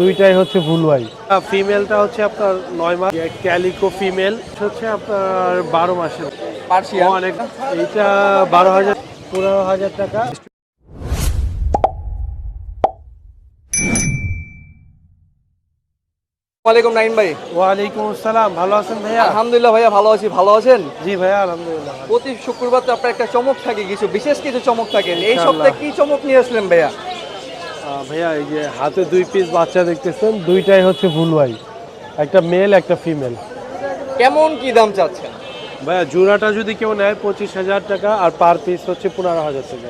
দুইটাই হচ্ছে ভুলওয়াই ফিমেলটা হচ্ছে আপনার নয় মাস। ক্যালিকো ফিমেল হচ্ছে আপনার বারো মাসের। অনেক এইটা বারো হাজার পনেরো হাজার টাকা। ওয়ালাইকুম নাইম ভাই। ওয়ালাইকুম আসসালাম। ভালো আছেন ভাইয়া? আলহামদুলিল্লাহ ভাইয়া ভালো আছি। ভালো আছেন? জি ভাইয়া আলহামদুলিল্লাহ প্রতি শুক্রবার তো আপনার একটা চমক থাকে কিছু বিশেষ কিছু চমক থাকে। এই সপ্তাহে কি চমক নিয়ে আসলেন ভাইয়া? ভাইয়া এই যে হাতে দুই পিস বাচ্চা দেখতেছেন দুইটাই হচ্ছে ভুলওয়াই একটা মেল একটা ফিমেল কেমন কি দাম চাচ্ছেন? ভাইয়া জোড়াটা যদি কেউ নেয় পঁচিশ হাজার টাকা আর পার পিস হচ্ছে পনেরো হাজার টাকা।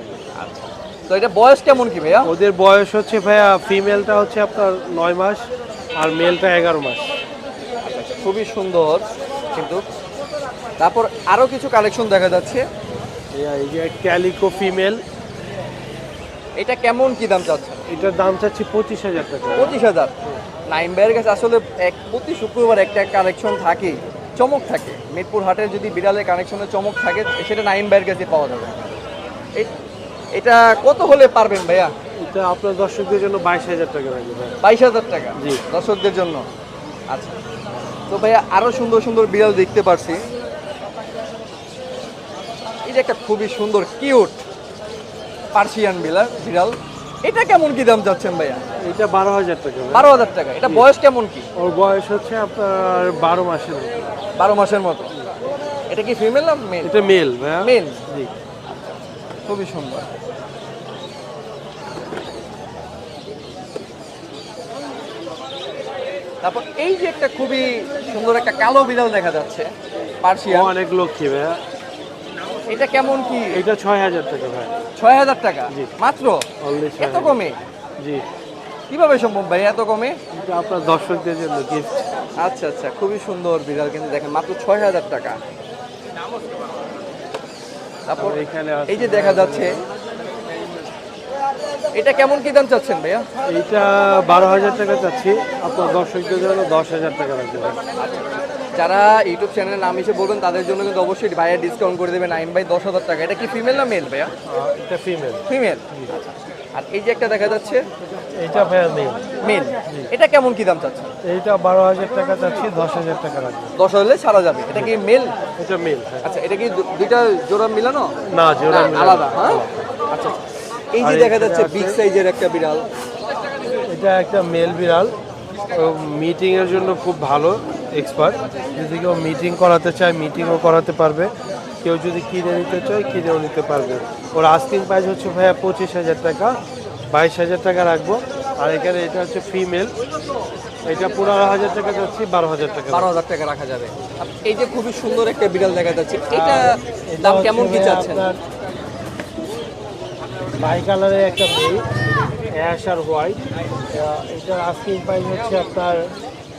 তো এটা বয়স কেমন কি ভাইয়া? ওদের বয়স হচ্ছে ভাইয়া ফিমেলটা হচ্ছে আপনার নয় মাস আর মেলটা এগারো মাস। খুবই সুন্দর কিন্তু তারপর আরও কিছু কালেকশন দেখা যাচ্ছে। এই যে ক্যালিকো ফিমেল এটা কেমন কি দাম চাচ্ছেন? এটার দাম চাচ্ছি পঁচিশ হাজার টাকা। পঁচিশ হাজার। নাইম ভাইয়ের কাছে আসলে এক প্রতি শুক্রবার একটা কালেকশন থাকে চমক থাকে। মিরপুর হাটের যদি বিড়ালের কানেকশনের চমক থাকে সেটা নাইম ভাইয়ের কাছে পাওয়া যাবে। এটা কত হলে পারবেন ভাইয়া? এটা আপনার দর্শকদের জন্য বাইশ হাজার টাকা লাগবে বাইশ হাজার টাকা? জি। দর্শকদের জন্য? আচ্ছা। তো ভাইয়া আরও সুন্দর সুন্দর বিড়াল দেখতে পারছি। এটা একটা খুবই সুন্দর কিউট পার্সিয়ান বিড়াল বিড়াল। এটা কেমন কি দাম যাচ্ছেন ভাইয়া? এটা বারো হাজার টাকা। বারো হাজার টাকা। এটা বয়স কেমন কি? ওর বয়স হচ্ছে আপনার বারো মাসের। বারো মাসের মতো। এটা কি ফিমেল না মেল এটা মেল ভাইয়া। মেল জি। খুবই সুন্দর। তারপর এই যে একটা খুবই সুন্দর একটা কালো বিড়াল দেখা যাচ্ছে পার্সিয়ান। অনেক লক্ষ্মী ভাইয়া। এটা কেমন কি? এটা ছয় হাজার টাকা ভাই। ছয় হাজার টাকা? জি। মাত্র? এত কমে? জি। কীভাবে সম্ভব ভাই এত কমে? এটা আপনার দর্শকদের জন্য গিফট আচ্ছা আচ্ছা খুবই সুন্দর বিড়াল কিন্তু দেখেন মাত্র ছয় হাজার টাকা। তারপর এখানে এই যে দেখা যাচ্ছে এটা কেমন কি দাম চাচ্ছেন ভাইয়া? এইটা বারো হাজার টাকা চাচ্ছি। আপনার দর্শকদের জন্য দশ হাজার টাকা লাগবে। ভাই। যারা ইউটিউব চ্যানেলের নাম হিসেবে বলবেন তাদের জন্য কিন্তু অবশ্যই ভাইয়া ডিসকাউন্ট করে দেবে নাইন বাই দশ হাজার টাকা। এটা কি ফিমেল না মেল ভাইয়া? এটা ফিমেল ফিমেল আর এই যে একটা দেখা যাচ্ছে এটা ভাইয়া মেল মেল এটা কেমন কি দাম চাচ্ছে? এইটা বারো হাজার টাকা চাচ্ছি দশ হাজার টাকা লাগবে দশ হলে ছাড়া যাবে। এটা কি মেল এটা মেল হ্যাঁ। আচ্ছা এটা কি দুইটা জোড়া মিলানো? না জোড়া আলাদা হ্যাঁ? আচ্ছা আচ্ছা। এই যে দেখা যাচ্ছে বিগ সাইজের একটা বিড়াল। এটা একটা মেল বিড়াল। মিটিং এর জন্য খুব ভালো। এক্সপার্ট যদি কেউ মিটিং করাতে চায় মিটিংও করাতে পারবে। কেউ যদি কিনে নিতে চায় কিনেও নিতে পারবে। ওর আস্কিং প্রাইস হচ্ছে ভাইয়া পঁচিশ হাজার টাকা। বাইশ হাজার টাকা রাখব। আর এখানে এটা হচ্ছে ফিমেল এটা পনেরো হাজার টাকা যাচ্ছি বারো হাজার টাকা বারো হাজার টাকা রাখা যাবে। এই যে খুবই সুন্দর একটা বিড়াল দেখা যাচ্ছে এটা দাম কেমন কি চাচ্ছেন? বাই কালারের একটা মেল অ্যাশ আর হোয়াইট এটার আস্কিং প্রাইস হচ্ছে আপনার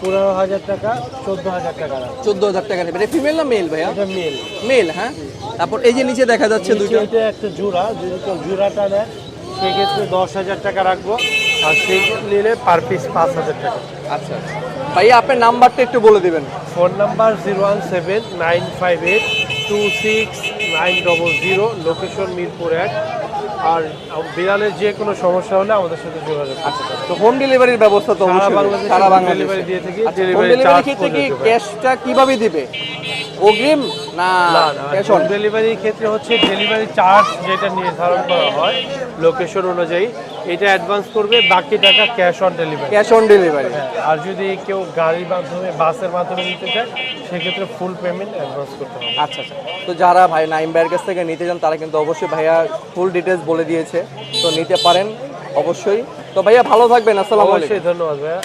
পনেরো হাজার টাকা চোদ্দ হাজার টাকা চোদ্দ হাজার টাকা নেবে। এটা ফিমেল না মেল ভাইয়া? মেল মেল হ্যাঁ? তারপর এই যে নিচে দেখা যাচ্ছে দুটো এটা একটা জোড়া যদি কেউ জোড়াটা নেয় সেক্ষেত্রে দশ হাজার টাকা রাখব। আর সেই নিলে পার পিস পাঁচ হাজার টাকা। আচ্ছা আচ্ছা। ভাইয়া আপনার নাম্বারটা একটু বলে দিবেন। Phone number zero one seven nine five eight two six nine double zero location Mirpur এক। আর বিড়ালের যে কোনো সমস্যা হলে আমাদের সাথে যোগাযোগ আচ্ছা তো হোম ডেলিভারির ব্যবস্থা তো সারা বাংলাদেশে সারা বাংলাদেশে। delivery দিয়ে থাকি, ডেলিভারি delivery charge ক্ষেত্রে কি ক্যাশটা কীভাবে দিবে? অগ্রিম না ক্যাশ হোম ডেলিভারির ক্ষেত্রে হচ্ছে ডেলিভারি চার্জ যেটা নির্ধারণ করা হয় লোকেশন অনুযায়ী এটা অ্যাডভান্স করবে বাকি টাকা cash on delivery cash on delivery আর যদি কেউ গাড়ির মাধ্যমে বাসের মাধ্যমে নিতে চায় সেক্ষেত্রে ফুল পেমেন্ট অ্যাডভান্স করতে হবে। আচ্ছা আচ্ছা। তো যারা ভাই নাইম ভাইয়ের কাছ থেকে নিতে চান তারা কিন্তু অবশ্যই ভাইয়া ফুল ডিটেলস বলে দিয়েছে। তো নিতে পারেন অবশ্যই। তো ভাইয়া ভালো থাকবেন আসসালামু আলাইকুম। অবশ্যই ধন্যবাদ ভাইয়া।